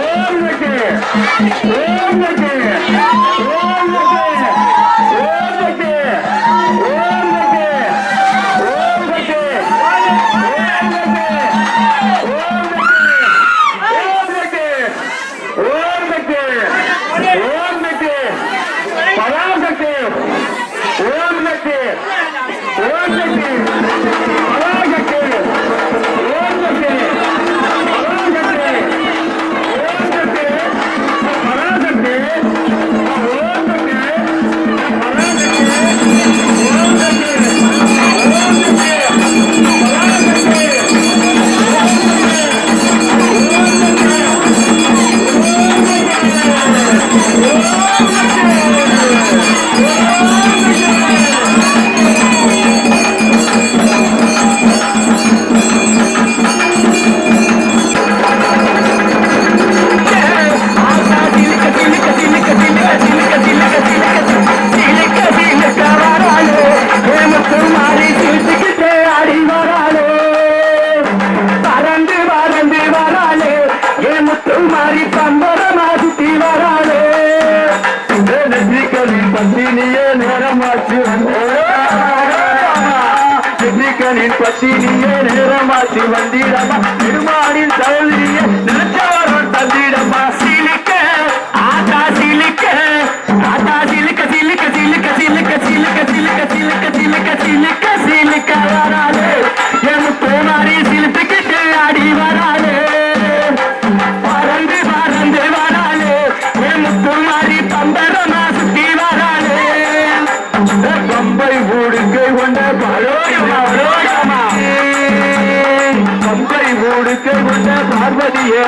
ஓம் கட்டி ஓம் கட்டி Thank you. பத்தினியே நேரமாசி வந்திடமா திருமாடின் சௌதரிய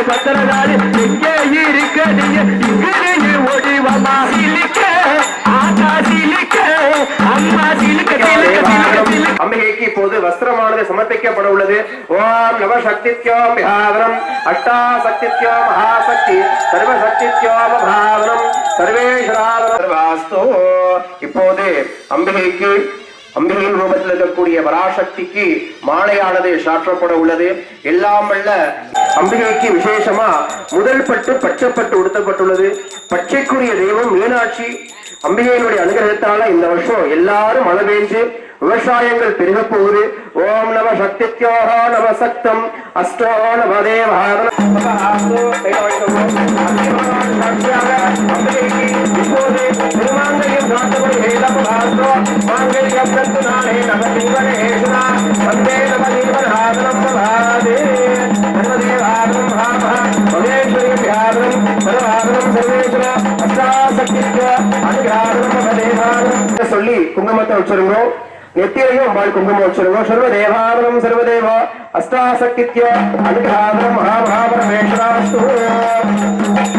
Bhadrakali எங்கே இருக்க நீங்க இங்கு ஓடிவமா சிலிக்க ஆட்டா சிலிக்க அம்மா சிலிக்க அம்பிகைக்கு இப்போது வஸ்திரமானது சமர்ப்பிக்கப்பட உள்ளது ஓம் நவ சக்தித்யோம் விஹாவனம். அஷ்டா சக்தித்யோ மகாசக்தி. சர்வ சக்தித்யோம் பாவனம் சர்வேஸ்வராஸ்தோ இப்போது அம்பிகைக்கு அம்பிகையின் ரூபத்தில் இருக்கக்கூடிய பராசக்திக்கு மாலையானது சாற்றப்பட உள்ளது எல்லாம் வல்ல அம்பிகைக்கு விசேஷமா முதல் பட்டு பச்சைப்பட்டு உடுத்தப்பட்டுள்ளது. பச்சைக்குரிய தெய்வம் மீனாட்சி. அம்பிகையினுடைய அனுகிரகத்தால இந்த வருஷம் எல்லாரும் மழை பெஞ்சு விவசாயங்கள் பெருக போகுது. ஓம் நம சக்தித்யோக நம சக்தம். அஷ்டோ நம இப்போது சொல்லி குங்குமத்தை வச்சிருந்தோம் நெத்தியிலையும் அம்பாள் குங்குமம் வச்சிருக்கோம் சர்வ தேவாதனம் சர்வதேவா அஷ்டாசக்தித்ய அனுகிராதனம் மகாமகாபரமேஸ்வராஸ்து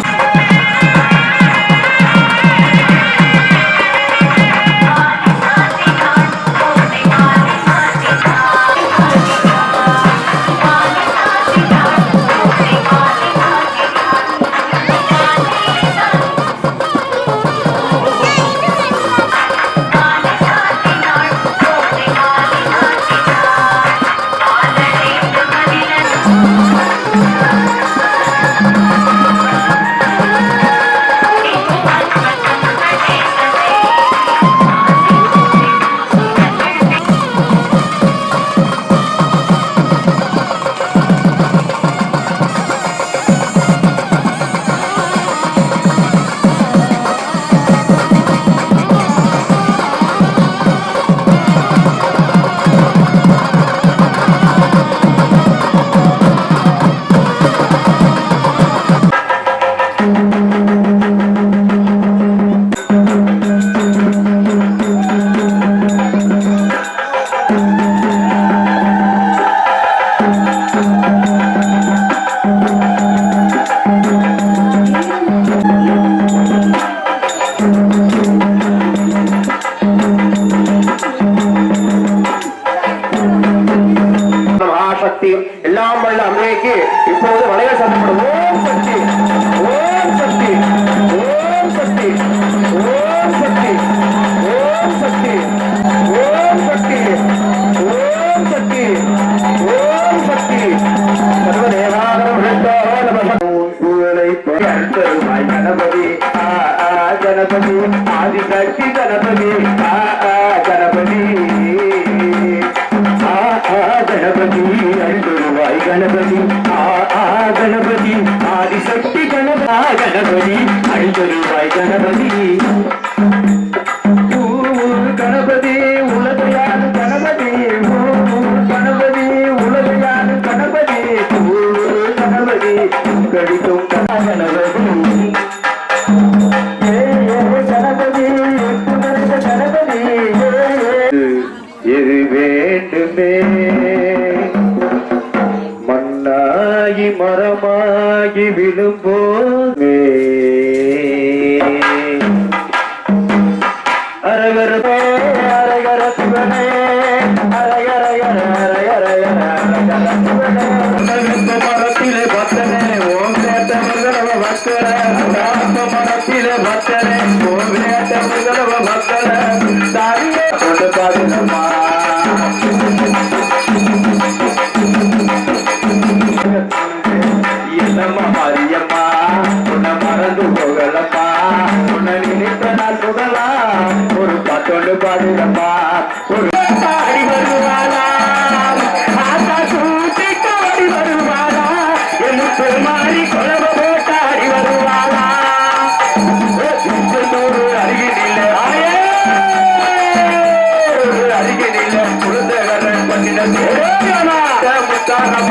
గణపతి ఆది శక్తి గణపతి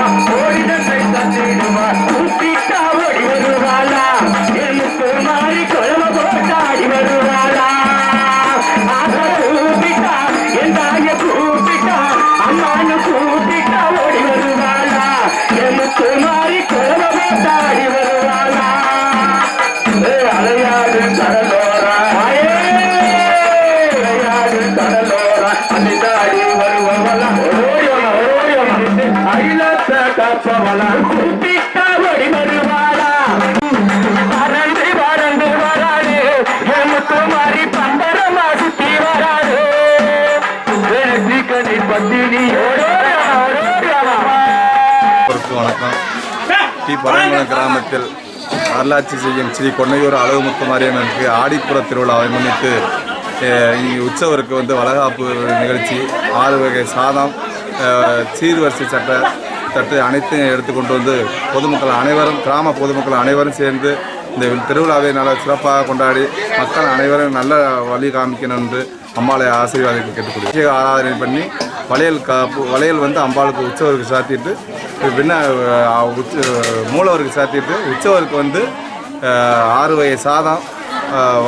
முத்தாரம்மா ஓடினத்தை தந்திடுமா கப்பவளா கூப்பிட்டா ஓடி வருவாளா? பறந்து பறந்து வராது எமுத்து மாறி பம்பரமா சுத்தி வராது கணி பத்தினி ஓடோடிவா ஓடோடிவா அனைவருக்கும் வணக்கம். டி பரங்குளம் கிராமத்தில் வரலாட்சி செய்யும் ஸ்ரீ கொன்னையூர் அழகு முத்துமாரியம்மனுக்கு ஆடிப்புற திருவிழாவை முன்னிட்டு உற்சவருக்கு வந்து வளகாப்பு நிகழ்ச்சி ஆறு வகை சாதம் சீர்வரிசை சட்டை தட்டு அனைத்தையும் எடுத்து கொண்டு வந்து பொதுமக்கள் அனைவரும் கிராம பொதுமக்கள் அனைவரும் சேர்ந்து இந்த திருவிழாவை நல்ல சிறப்பாக கொண்டாடி மக்கள் அனைவரும் நல்ல வழி காமிக்கணும் என்று அம்பாளை ஆசீர்வாதத்தை கேட்டுக்கொள்கிறேன். அபிஷேக ஆராதனை பண்ணி வளையல் காப்பு வளையல் வந்து அம்பாளுக்கு உற்சவருக்கு சாத்திட்டு பின்ன உச்ச மூலவருக்கு சாத்திட்டு உற்சவருக்கு வந்து ஆறு வகை சாதம்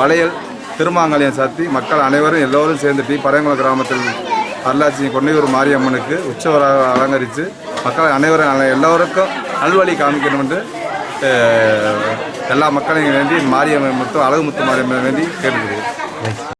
வளையல் திருமாங்கல்யம் சாத்தி மக்கள் அனைவரும் எல்லோரும் சேர்ந்து டி. பரையங்குளம் கிராமத்தில் வரலாட்சி கொன்னையூர் மாரியம்மனுக்கு உற்சவராக அலங்கரித்து மக்கள் அனைவரும் எல்லோருக்கும் நல்வழி காமிக்கணும் என்று எல்லா மக்களையும் வேண்டி மாரியம்மன் முத்து அழகு முத்து மாரியம்மன் வேண்டி கேட்டுக்கிறேன்.